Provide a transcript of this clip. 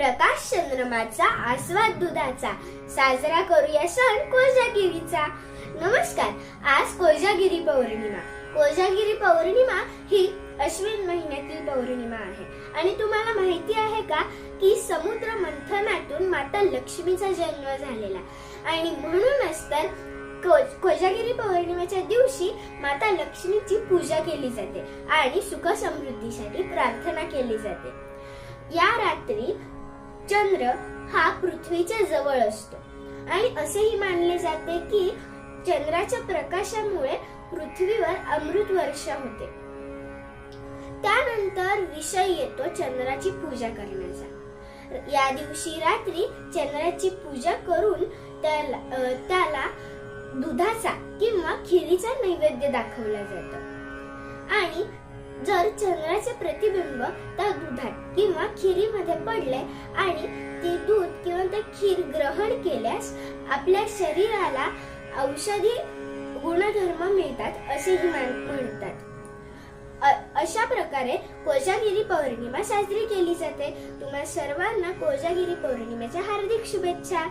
प्रकाश चंद्रमाचा आस्वाद दुधाचा. साजरा करूया सण कोजागिरीचा. नमस्कार आज कोजागिरी पौर्णिमा. कोजागिरी पौर्णिमा ही अश्विन महिन्यातील पौर्णिमा आहे. आणि तुम्हाला माहिती आहे का की समुद्र मंथनातून माता लक्ष्मीचा जन्म झालेला. आणि म्हणूनच तर को- कोजागिरी पौर्णिमेच्या दिवशी माता लक्ष्मीची पूजा केली जाते आणि सुख समृद्धीसाठी प्रार्थना केली जाते. या रात्री चंद्र हा पृथ्वीच्या जवळ असतो. आणि असेही मानले जाते की चंद्राच्या प्रकाशामुळे पृथ्वीवर अमृत वर्षा होते. त्यानंतर विषय येतो चंद्राची पूजा करण्याचा. या दिवशी रात्री चंद्राची पूजा करून त्याला त्याला दुधाचा किंवा खिरीचा नैवेद्य दाखवला जातो. जर चंद्राचे प्रतिबिंब त्या दुधात किंवा खिरीमध्ये पडले आणि ते दूध किंवा ते खीर ग्रहण केल्यास आपल्या शरीराला औषधी गुणधर्म मिळतात असेही मान- म्हणतात. अशा प्रकारे कोजागिरी पौर्णिमा साजरी केली जाते. तुम्हा सर्वांना कोजागिरी पौर्णिमेच्या हार्दिक शुभेच्छा.